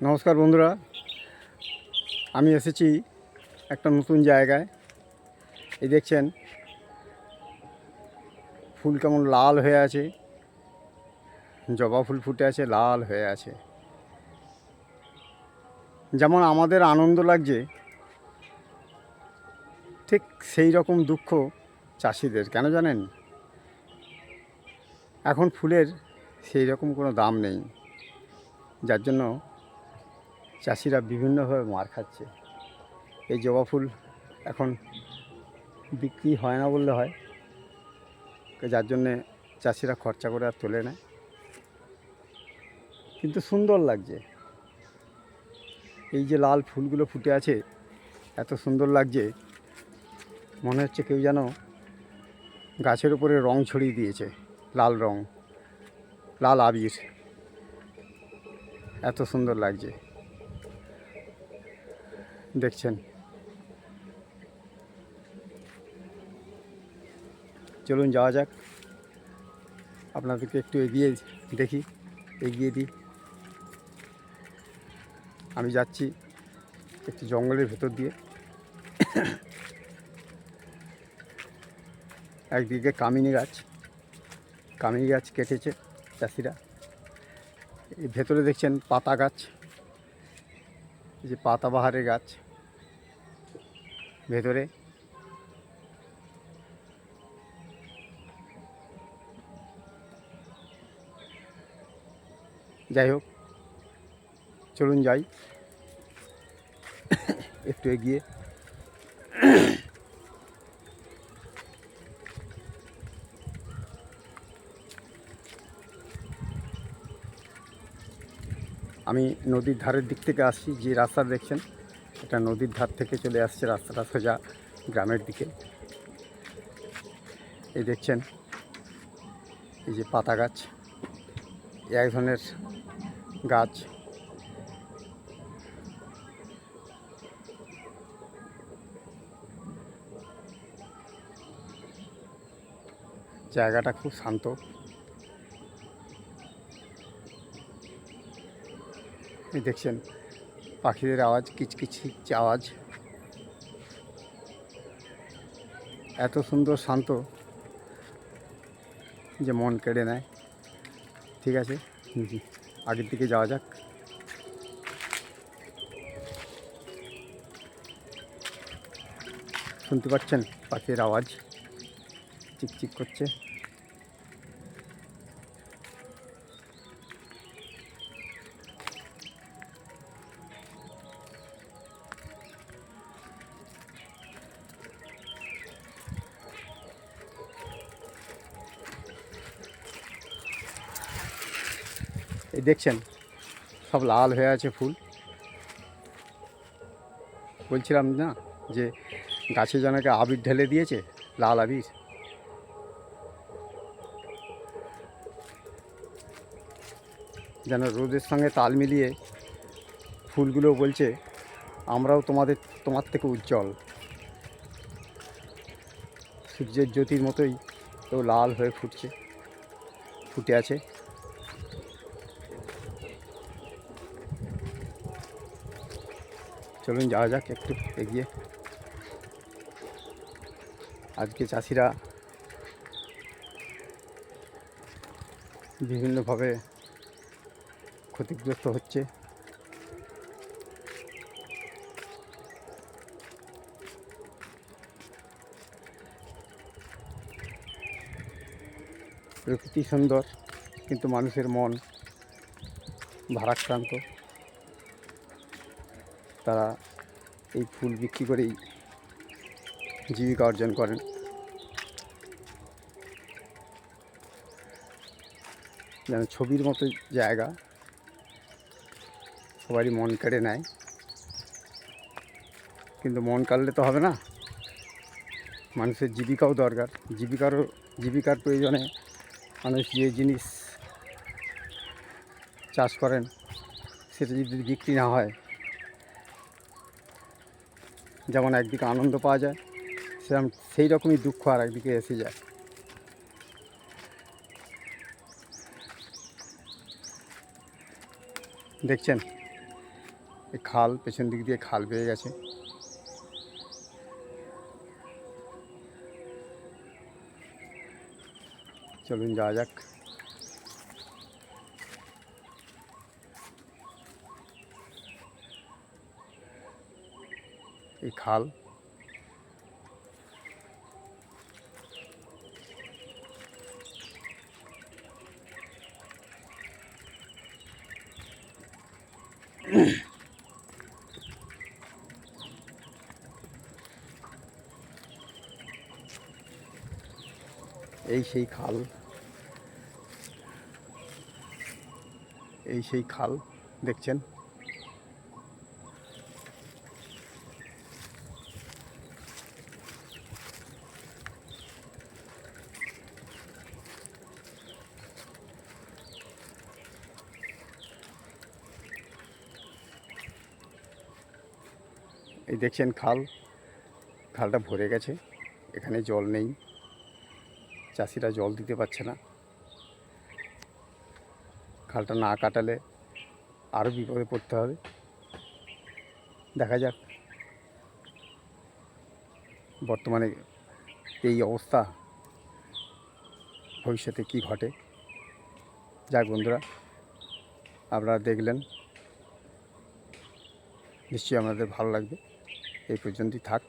নমস্কার বন্ধুরা। আমি এসেছি একটা নতুন জায়গায়। এই দেখছেন, ফুল কেমন লাল হয়ে আছে। জবা ফুল ফুটে আছে, লাল হয়ে আছে। যেমন আমাদের আনন্দ লাগছে, ঠিক সেই রকম দুঃখ চাষিদের, কেন জানেন? এখন ফুলের সেই রকম কোনো দাম নেই। যার জন্য চাষিরা বিভিন্নভাবে মার খাচ্ছে। এই জবা ফুল এখন বিক্রি হয় না বললে হয়। যার জন্যে চাষিরা খরচা করে আর তোলে না। কিন্তু সুন্দর লাগছে। এই যে লাল ফুলগুলো ফুটে আছে, এত সুন্দর লাগছে। মনে হচ্ছে কেউ যেন গাছের উপরে রং ছড়িয়ে দিয়েছে, লাল রং, লাল আবির। এত সুন্দর লাগছে। দেখছেন। চলুন যাওয়া যাক। আপনাদেরকে একটু এগিয়ে দেখি, এগিয়ে দিই। আমি যাচ্ছি একটি জঙ্গলের ভেতর দিয়ে। একদিকে কামিনী গাছ। কামিনী গাছ কেটেছে চাষিরা। ভেতরে দেখছেন পাতা গাছ। যে পাতাবাহারের গাছ। ভেতরে। যাই হোক, চলুন যাই। একটু এগিয়ে। আমি নদীর ধারের দিক থেকে আসছি, যে রাস্তা দেখছেন। এটা নদীর ধার থেকে চলে আসছে রাস্তাটা সোজা গ্রামের দিকে। এই দেখছেন, এই যে পাতা গাছ, এক ধরনের গাছ। জায়গাটা খুব শান্ত। এই দেখছেন পাখিদের আওয়াজ, কিচকিচ আওয়াজ। এত সুন্দর শান্ত যে মন কেড়ে নেয়। ঠিক আছে? আগের দিকে যাওয়া যাক। শুনতে পাচ্ছেন পাখির আওয়াজ? চিকচিক করছে। এই দেখছেন, সব লাল হয়ে আছে ফুল। বলছিলাম না যে গাছে জনকে আবির ঢেলে দিয়েছে, লাল আবির। যেন রোদের সঙ্গে তাল মিলিয়ে ফুলগুলো বলছে, আমরাও তোমাদের, তোমার থেকে উজ্জ্বল। সূর্যের জ্যোতির মতোই তো লাল হয়ে ফুটছে, ফুটে আছে। চলুন যাওয়া যাক, একটু এগিয়ে। আজকে চাষিরা বিভিন্নভাবে ক্ষতিগ্রস্ত হচ্ছে। প্রকৃতি সুন্দর, কিন্তু মানুষের মন ভারাক্রান্ত। তারা এই ফুল বিক্রি করেই জীবিকা অর্জন করেন। যেন ছবির মতো জায়গা সবারই মন কেড়ে নেয়। কিন্তু মন কাড়লে তো হবে না। মানুষের জীবিকাও দরকার। জীবিকারও, জীবিকার প্রয়োজনে মানুষ যে জিনিস চাষ করেন, সেটা যদি বিক্রি না হয় যেমন একদিকে আনন্দ পাওয়া যায় সেরকম সেই রকমই দুঃখ আর একদিকে এসে যায়। দেখছেন, এই খাল পেছন দিক দিয়ে খাল বেয়ে গেছে। চলুন যাওয়া যাক। এই খাল এই সেই খাল এই সেই খাল দেখছেন এই দেখছেন খাল। খালটা ভরে গেছে। এখানে জল নেই। চাষিরা জল দিতে পারছে না। খালটা না কাটালে আরও বিপদে পড়তে হবে। দেখা যাক। বর্তমানে এই অবস্থা। ভবিষ্যতে কি ঘটে? যাক বন্ধুরা, আপনারা দেখলেন। নিশ্চয়ই আপনাদের ভালো লাগবে। এই পর্যন্তই থাক।